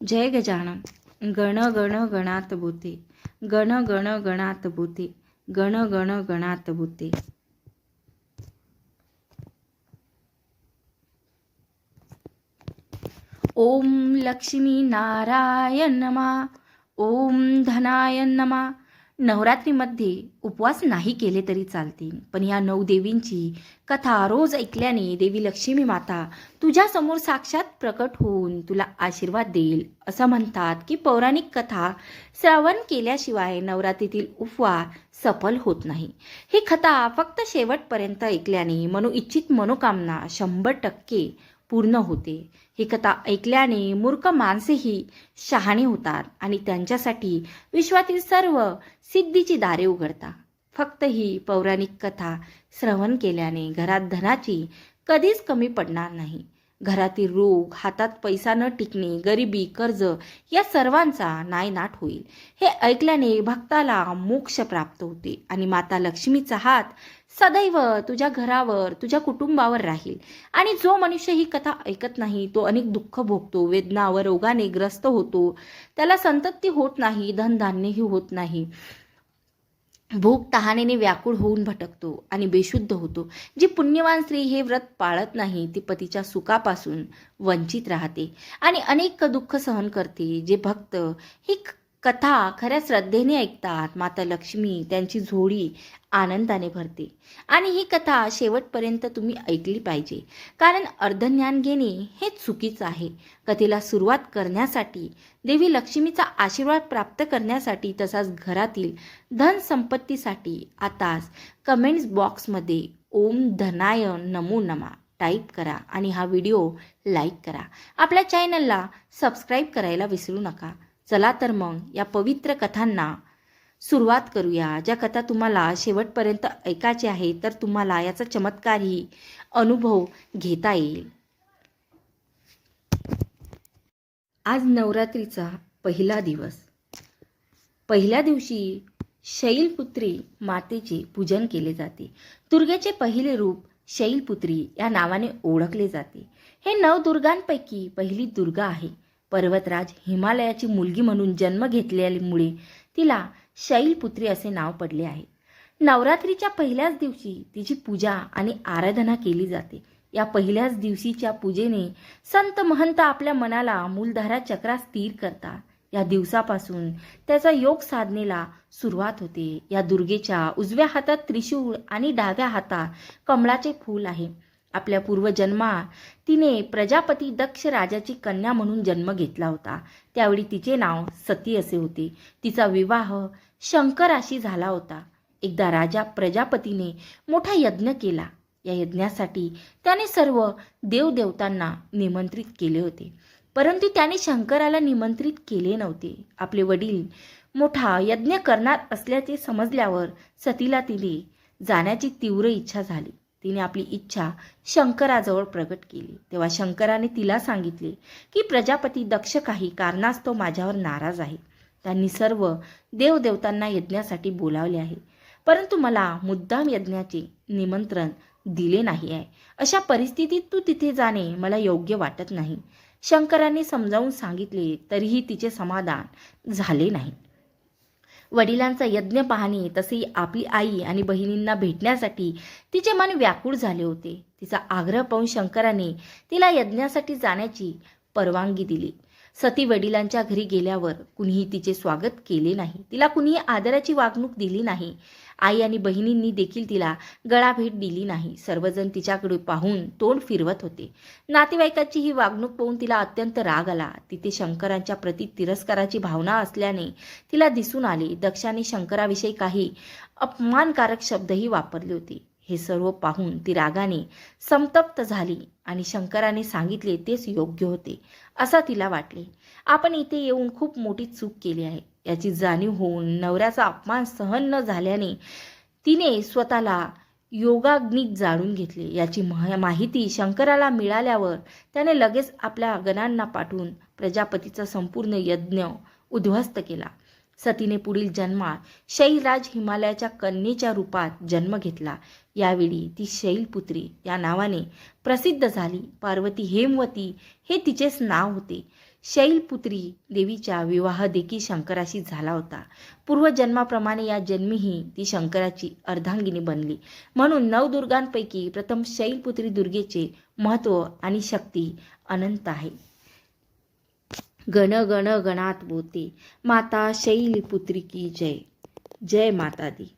जय गजानन. गण गण गणात बोते गण गण गणात बोते गण गण गणात बोते ओम लक्ष्मी नारायण नमा. ओम धनाय नमा. नवरात्रीमध्ये उपवास नाही केले तरी चालतील. पण या नऊ देवींची कथा रोज ऐकल्याने देवी लक्ष्मी माता तुझ्यासमोर साक्षात प्रकट होऊन तुला आशीर्वाद देईल. असं म्हणतात की पौराणिक कथा श्रवण केल्याशिवाय नवरात्रीतील उपवास सफल होत नाही. ही कथा फक्त शेवटपर्यंत ऐकल्याने मनोइच्छित मनोकामना शंभर टक्के पूर्ण होते. ही कथा ऐकल्याने मूर्ख माणसेही शहाणे होतात आणि त्यांच्यासाठी विश्वातील सर्व सिद्धीची दारे उघडतात. फक्त ही पौराणिक कथा श्रवण केल्याने घरात धनाची कधीच कमी पडणार नाही. घरातील रोग हातात पैसा न टिकणे गरिबी कर्ज या सर्वांचा नायनाट होईल. हे ऐकल्याने भक्ताला मोक्ष प्राप्त होते आणि माता लक्ष्मीचा हात सदैव तुझ्या घरावर तुझ्या कुटुंबावर राहील. आणि जो मनुष्य ही कथा ऐकत नाही तो अनेक दुःख भोगतो वेदना व रोगाने ग्रस्त होतो. त्याला संतती होत नाही धनधान्यही होत नाही. भूक तहानेने व्याकुळ होऊन भटकतो आणि बेशुद्ध होतो. जी पुण्यवान स्त्री हे व्रत पाळत नाही ती पतीच्या सुखापासून वंचित राहते आणि अनेक दुःख सहन करते. जे भक्त ही कथा खऱ्या श्रद्धेने ऐकतात. माता लक्ष्मी त्यांची झोळी आनंदाने भरते. आणि ही कथा शेवटपर्यंत तुम्ही ऐकली पाहिजे. कारण अर्धज्ञान घेणे हे चुकीचं आहे. कथेला सुरुवात करण्यासाठी देवी लक्ष्मीचा आशीर्वाद प्राप्त करण्यासाठी तसाच घरातील धन संपत्तीसाठी आताच कमेंट्स बॉक्समध्ये ओम धनाय नमो नमा टाईप करा आणि हा व्हिडिओ लाईक करा. आपल्या चॅनलला सबस्क्राईब करायला विसरू नका. चला तर मग या पवित्र कथांना सुरुवात करूया. ज्या कथा तुम्हाला शेवटपर्यंत ऐकायची आहे तर तुम्हाला याचा चमत्कारही अनुभव घेता येईल. आज नवरात्रीचा पहिला दिवस. पहिल्या दिवशी शैलपुत्री मातेचे पूजन केले जाते. दुर्गेचे पहिले रूप शैलपुत्री या नावाने ओळखले जाते. हे नवदुर्गांपैकी पहिली दुर्गा आहे. पर्वतराज हिमालयाची मुलगी म्हणून जन्म घेतल्यामुळे तिला शैलपुत्री असे नाव पडले आहे. नवरात्रीच्या पहिल्याच दिवशी तिची पूजा आणि आराधना केली जाते. या पहिल्याच दिवशीच्या पूजेने संत महंत आपल्या मनाला मूलधारा चक्रात स्थिर करतात. या दिवसापासून त्याचा योग साधनेला सुरुवात होते. या दुर्गेच्या उजव्या हातात त्रिशूळ आणि डाव्या हातात कमळाचे फूल आहे. आपल्या पूर्वजन्मा तिने प्रजापती दक्ष राजाची कन्या म्हणून जन्म घेतला होता. त्यावेळी तिचे नाव सती असे होते. तिचा विवाह शंकराशी झाला होता. एकदा राजा प्रजापतीने मोठा यज्ञ केला. या यज्ञासाठी त्याने सर्व देवदेवतांना निमंत्रित केले होते. परंतु त्याने शंकराला निमंत्रित केले नव्हते. आपले वडील मोठा यज्ञ करणार असल्याचे समजल्यावर सतीला तिने जाण्याची तीव्र इच्छा झाली. तिने आपली इच्छा शंकराजवळ प्रकट केली. तेव्हा शंकराने तिला सांगितले की प्रजापती दक्ष काही कारणास्तव माझ्यावर नाराज आहे. त्यांनी सर्व देवदेवतांना यज्ञासाठी बोलावले आहे. परंतु मला मुद्दाम यज्ञाचे निमंत्रण दिले नाही आहे. अशा परिस्थितीत तू तिथे जाणे मला योग्य वाटत नाही. शंकराने समजावून सांगितले तरीही तिचे समाधान झाले नाही. वडिलांचा यज्ञ पाहणे तसेही आपली आई आणि बहिणींना भेटण्यासाठी तिचे मन व्याकुळ झाले होते. तिचा आग्रह पाहून शंकराने तिला यज्ञासाठी जाण्याची परवानगी दिली. सती वडिलांच्या घरी गेल्यावर कुणीही तिचे स्वागत केले नाही. तिला कुणीही आदराची वागणूक दिली नाही. आई आणि बहिणींनी देखील तिला गळाभेट दिली नाही. सर्वजण तिच्याकडे पाहून तोंड फिरवत होते. नातेवाईकाची ही वागणूक पाहून तिला अत्यंत राग आला. तिथे शंकरांच्या प्रती तिरस्काराची भावना असल्याने तिला दिसून आले. दक्षाने शंकराविषयी काही अपमानकारक शब्दही वापरले होते. हे सर्व पाहून ती रागाने संतप्त झाली. आणि शंकराने सांगितले तेच योग्य होते. असं तिला वाटले. आपण इथे येऊन खूप मोठी चूक केली आहे. याची जाणीव होऊन नवऱ्याचा अपमान सहन न झाल्याने तिने स्वतःला योगाग्निक जाणून घेतले. याची मह माहिती शंकराला मिळाल्यावर त्याने लगेच आपल्या गणांना पाठवून प्रजापतीचा संपूर्ण यज्ञ उद्ध्वस्त केला. सतीने पुढील जन्मात शैलराज हिमालयाच्या कन्येच्या रूपात जन्म घेतला. यावेळी ती शैलपुत्री या नावाने प्रसिद्ध झाली. पार्वती हेमवती हे तिचेच नाव होते. शैलपुत्री देवीचा विवाह देखील शंकराशी झाला होता. पूर्वजन्माप्रमाणे या जन्मीही ती शंकराची अर्धांगिनी बनली. म्हणून नवदुर्गांपैकी प्रथम शैलपुत्री दुर्गेचे महत्त्व आणि शक्ती अनंत आहे. गण गण गणात बोते. माता शैलपुत्री की जय. जय माता दी.